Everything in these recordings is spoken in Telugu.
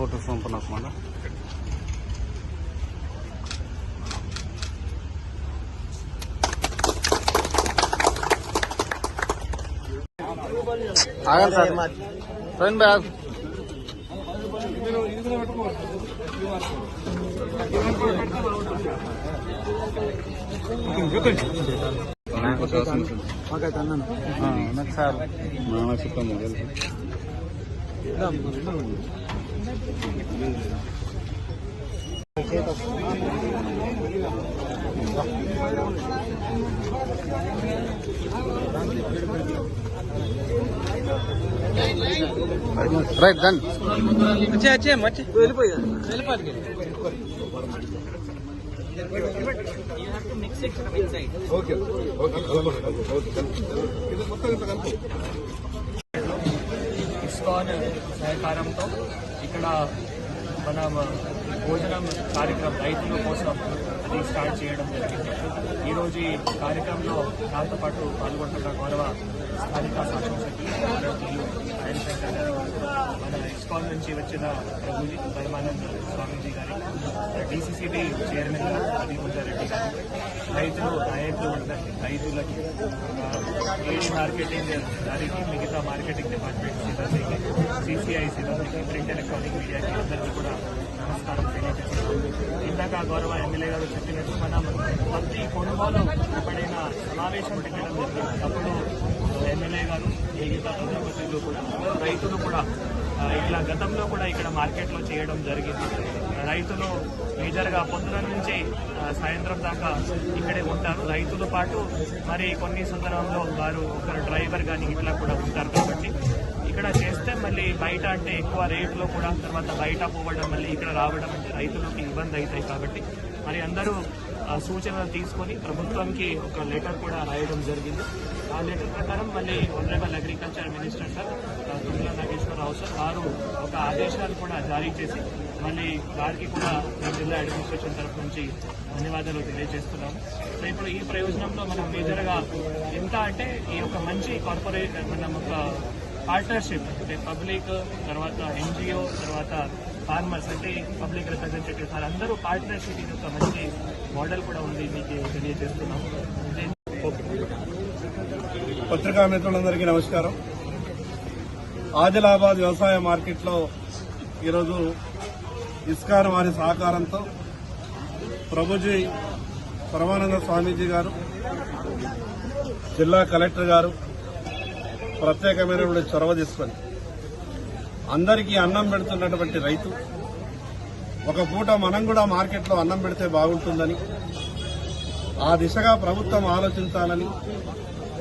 ఫోటోస్ పంపనకు మళ్ళా. ఆగండి సార్. రండి బ్యాగ్ నాకు సార్. రైట్ డన్ వచ్చే వచ్చే వచ్చే వెళ్ళిపోయా వెళ్ళిపోయి ఇస్కాన్ సహకారంతో ఇక్కడ మన భోజనం కార్యక్రమం రైతుల కోసం అది స్టార్ట్ చేయడం జరిగింది. ఈరోజు ఈ కార్యక్రమంలో నాతో పాటు పాల్గొంటున్న గౌరవ స్థానిక శాసనసభ్యులు ఆరోగ్యులు ఆయన శంకర్ గారు మన ఇస్కాన్ నుంచి వచ్చిన ప్రభుజీ పరమానంద స్వామీజీ గారి డిసిసిబి చైర్మన్ గారు అభిబుద్ధ రెడ్డి గారు రైతులు నాయకులు అందరికీ రైతులకి ఏడీ మార్కెటింగ్ దానికి మిగతా మార్కెటింగ్ డిపార్ట్మెంట్ సిబ్బందికి సిసిఐ సిబ్బందికి ప్రింట్ ఎలక్ట్రానిక్ మీడియాకి అందరికీ కూడా నమస్కారం తెలియజేస్తున్నాను ఇందాక గౌరవ ఎమ్మెల్యే గారు చెప్పినట్టు మనం ప్రతి కొనుగోలు ఎప్పుడైనా సమావేశం పెట్టడం జరిగింది. అప్పుడు ఎమ్మెల్యే గారు మిగతా ప్రజాప్రతినిధులు కూడా రైతులు కూడా ఇట్లా గతంలో కూడా ఇక్కడ మార్కెట్లో చేయడం జరిగింది. రైతులు మేజర్గా పొద్దున నుంచి సాయంత్రం దాకా ఇక్కడే ఉంటారు. రైతుల పాటు మరి కొన్ని సందర్భంలో వారు ఒకరు డ్రైవర్ కానీ ఇట్లా కూడా ఉంటారు కాబట్టి ఇక్కడ వస్తే మళ్ళీ బయట అంటే ఎక్కువ రేట్లో కూడా తర్వాత బయట పోవడం మళ్ళీ ఇక్కడ రావడం అంటే రైతులకి ఇబ్బంది అవుతాయి కాబట్టి. మరి అందరూ ఆ సూచనలు తీసుకొని ప్రభుత్వంకి ఒక లెటర్ కూడా రాయడం జరిగింది. ఆ లెటర్ ప్రకారం మళ్ళీ honourable agriculture minister sir Tummala Nageswararao sir వారు ఒక ఆదేశాలు కూడా జారీ చేసి మళ్ళీ వారికి కూడా మా జిల్లా అడ్మినిస్ట్రేషన్ తరఫు నుంచి ధన్యవాదాలు తెలియజేస్తున్నాము. సో ఇప్పుడు ఈ ప్రయోజనంలో మనం మేజర్గా ఎంత అంటే ఈ యొక్క మంచి కార్పొరేట్ మనం ఒక పార్ట్నర్షిప్ అంటే పబ్లిక్ తర్వాత ఎన్జిఓ తర్వాత ఫార్మర్స్ అంటే పబ్లిక్ రిప్రజెంటేటివ్స్ అందరూ పార్ట్నర్షిప్ ఇది ఒక మంచి మోడల్ కూడా ఉంది మీకు తెలియజేస్తున్నాం పత్రికా మిత్రులందరికీ నమస్కారం. ఆదిలాబాద్ వ్యవసాయ మార్కెట్లో ఈరోజు ఇస్కాన్ వారి సహకారంతో ప్రభుజీ పరమానంద స్వామీజీ గారు జిల్లా కలెక్టర్ గారు ప్రత్యేకమైనటువంటి చొరవ తీసుకొని అందరికీ అన్నం పెడుతున్నటువంటి రైతు ఒక పూట మనం కూడా మార్కెట్లో అన్నం పెడితే బాగుంటుందని ఆ దిశగా ప్రభుత్వం ఆలోచించాలని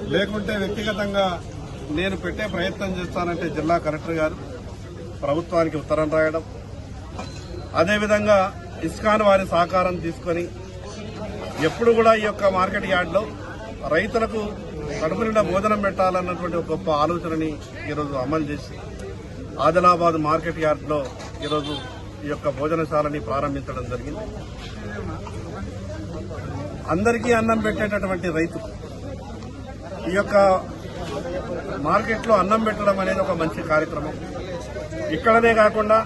లేకుంటే వ్యక్తిగతంగా నేను పెట్టే ప్రయత్నం చేస్తానంటే జిల్లా కలెక్టర్ గారు ప్రభుత్వానికి ఉత్తరం రాయడం అదేవిధంగా ఇస్కాన్ వారి సహకారం తీసుకొని ఎప్పుడు కూడా ఈ యొక్క మార్కెట్ యార్డ్లో రైతులకు కడుపు నిండా భోజనం పెట్టాలన్నటువంటి ఒక గొప్ప ఆలోచనని ఈరోజు అమలు చేసి ఆదిలాబాద్ మార్కెట్ యార్డ్లో ఈరోజు ఈ యొక్క భోజనశాలని ప్రారంభించడం జరిగింది. అందరికీ అన్నం పెట్టేటటువంటి రైతు ఈ యొక్క మార్కెట్లో అన్నం పెట్టడం అనేది ఒక మంచి కార్యక్రమం. ఇక్కడనే కాకుండా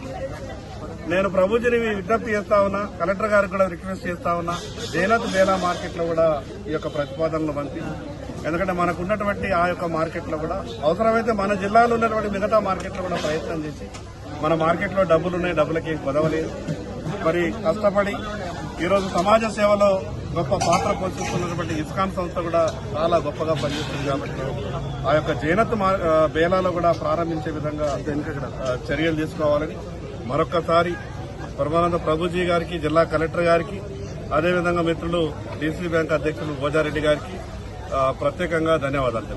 నేను ప్రభుజీని విజ్ఞప్తి చేస్తా ఉన్నా కలెక్టర్ గారికి కూడా రిక్వెస్ట్ చేస్తా ఉన్నా జైనత్ బేలా మార్కెట్లో కూడా ఈ యొక్క ప్రతిపాదనలు పంపి ఎందుకంటే మనకు ఉన్నటువంటి ఆ యొక్క మార్కెట్లో కూడా అవసరమైతే మన జిల్లాలో ఉన్నటువంటి మిగతా మార్కెట్లో కూడా ప్రయత్నం చేసి మన మార్కెట్లో డబ్బులు ఉన్నాయి డబ్బులకి కొదవలేదు. మరి కష్టపడి ఈరోజు సమాజ సేవలో గొప్ప పాత్ర పోషిస్తున్నటువంటి ఇస్కాన్ సంస్థ కూడా చాలా గొప్పగా పనిచేస్తుంది కాబట్టి ఆ యొక్క జైనత్ మా- బేలాలో కూడా ప్రారంభించే విధంగా ఆ, చర్యలు తీసుకోవాలని మరొకసారి పరమానంద ప్రభుజీ గారికి జిల్లా కలెక్టర్ గారికి అదేవిధంగా మిత్రులు డీసీ బ్యాంక్ అధ్యక్షులు భోజారెడ్డి గారికి ప్రత్యేకంగా ధన్యవాదాలు